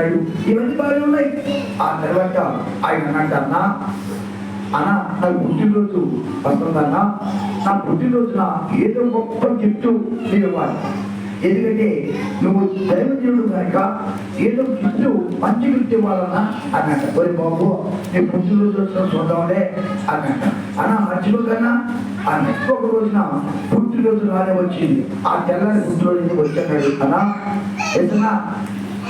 చేస్తున్నాడు ఇవన్నీ బాగానే ఉన్నాయి ఆ తర్వాత ఆయన అన్నట్టు అన్నా అన్న నా పుట్టినరోజు వస్తుందన్నా నా పుట్టినరోజున ఏదో గొప్ప గిఫ్ట్ నీకు ఇవ్వాలి. ఎందుకంటే నువ్వు దైవజనుడు కనుక ఏదో గిఫ్ట్ మంచి గిఫ్ట్ ఇవ్వాలన్నా అన్నట ఒరే బాబు నీ పుట్టినరోజు వచ్చిన చూద్దాంలే అన్నట అన్న మర్చిపోకన్నా ఆ నెక్స్ట్ ఒక రోజున పుట్టినరోజు రానే వచ్చింది. ఆ తెల్లని పుట్టినరోజు వచ్చాడు అన్నా ఎసనా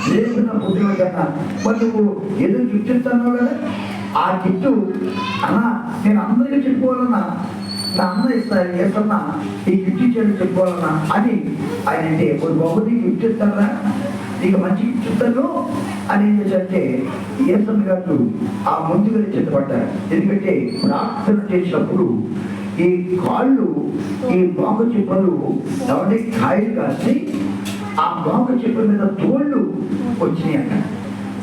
రేపు నా కన్నా మరి నువ్వు ఏదో గిఫ్ట్ కదా? ఆ గిఫ్ట్ అన్నా నేను అందరికీ చెప్పుకోవాలన్నా నా అన్న ఇస్తాను ఏసన్నా ఈ గిఫ్ట్ ఇచ్చాడు చెప్పుకోవాలన్నా అని ఆయన అంటే ఒక బాబుని గిఫ్ట్ ఇస్తారా నీకు మంచి గిఫ్ట్ ఇస్తాను. అని ఏం చేశారంటే ఏసన్న గారు ఆ ముందుగా చెత్తపడ్డారు ఎందుకంటే ప్రార్థన చేసినప్పుడు ఈ కాళ్ళు ఈ బాగు చెప్పలు ఎవరి కాయలు కాసి ఆ బాగు చెప్పల మీద తోళ్ళు వచ్చినాయి అక్కడ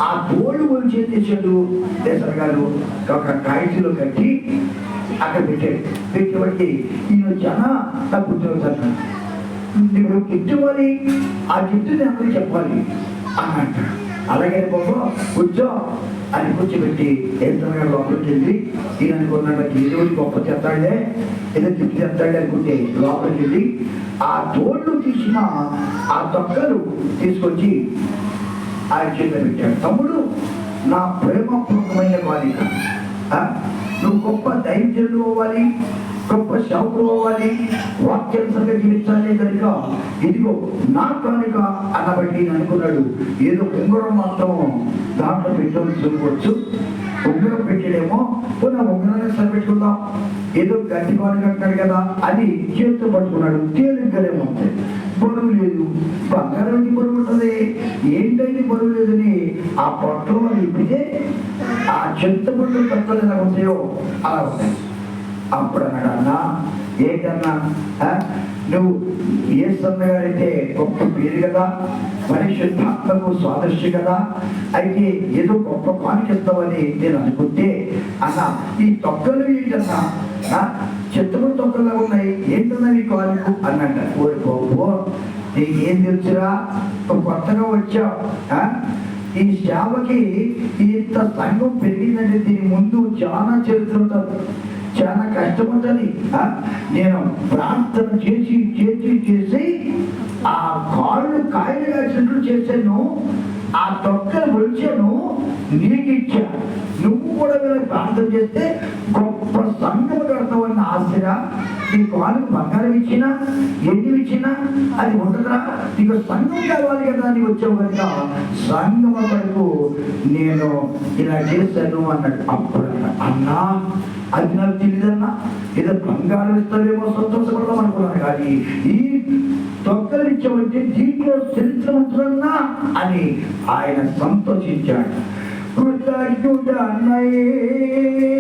ఆ తోళ్ళు వచ్చి ఏం చేశాడు దేశర్ గారు ఒక కాగితంలో కట్టి అక్కడ పెట్టాడు. పెట్టేవాడికి ఈయన జన నా ఉద్యోగం అన్నాడు నువ్వు గిఫ్ట్ ఆ గిఫ్ట్ అందరూ చెప్పాలి అని అంటాడు అలాగే బాబు కూర్చో అని కూర్చోబెట్టి ఏదైనా లోపలికి వెళ్ళి ఈయన అనుకున్నాడు ఏదో గొప్ప చెప్తాడే ఏదో తిప్పి చేస్తాడే అనుకుంటే లోపలికి వెళ్ళి ఆ తోళ్ళు తీసిన ఆ తొక్కలు తీసుకొచ్చి ఆయన చేత పెట్టాడు. తమ్ముడు నా ప్రేమపూర్వకమైన బాలిక నువ్వు గొప్ప దైత్యుడు అవ్వాలి గొప్ప శవకుడు అవ్వాలి వాక్యాంశంగా జీవించాలి కనుక ఇదిగో నా కానుక అనబట్టి అనుకున్నాడు. ఏదో ఉంగరం మాత్రం దాంట్లో పెట్టుకొని చూడవచ్చు ఉంగరం పెట్టడేమో పోనీ ఉంగరాన్ని సరిపెట్టుకుందాం ఏదో గట్టి కానుక అంటాడు కదా అది చేతితో పట్టుకున్నాడు. తేలిగ్గానేమో అంతే. బరువు లేదు. బంగారానికి ఏంటి బరువు ఉంటుంది. ఏంటంటే బరువు లేదని ఆ పొట్టలో ఇప్పితే ఆ చెత్త బుడ్లు తక్కువ ఎలా ఉంటాయో అలా ఉంటాయి. అప్పుడు అన్నాడు అన్న ఏంటన్నా నువ్వు ఏ గారైతే గొప్ప పేరు కదా మరి శుద్ధాత్మకు స్వాదర్శి కదా అయితే ఏదో గొప్ప పని చెప్తావని నేను అనుకుంటే అన్న ఈ తొక్కలు ఏంటన్నా? చెత్తలు తొక్కలు ఉన్నాయి ఏంటన్నా ఈ కాలుకు అన్నట్ట ఓరి బాబు నీకు ఏం తెలుసురా? కొత్తగా వచ్చావు ఈ సేవకి ఇంత సంఘం పెరిగిందంటే దీని ముందు చాలా చరిత్ర ఉంటుంది. చాలా కష్టం ఉంటుంది నేను ప్రార్థన చేసి చేసి చేసి ఆ కాళ్ళు కాయలు కాసినట్లు చేశాను. ఆ తొక్కలు ఒలిచాను నీకు ఇచ్చా. నువ్వు కూడా వీళ్ళకి ప్రార్థన చేస్తే గొప్ప సంఘం కడతావన్న ఆశరా నీ కాలుకు బంగారం ఇచ్చినా ఎన్ని ఇచ్చినా అది ఉండదురా నీకు సంఘం కావాలి కదా నీ వచ్చావు కనుక. సంఘం వరకు నేను ఇలా చేశాను అన్నాడు. అప్పుడు అన్నా అది నాకు తెలియదన్నా. ఏదో బంగారం ఇస్తావేమో సంతోషపడదాం అనుకున్నాను కానీ ఈ తొక్కలు ఇచ్చామంటే దీంట్లో చరిత్రవంతులన్నా అని ఆయన సంతోషించాడు. కృతజ్ఞుడన్నయే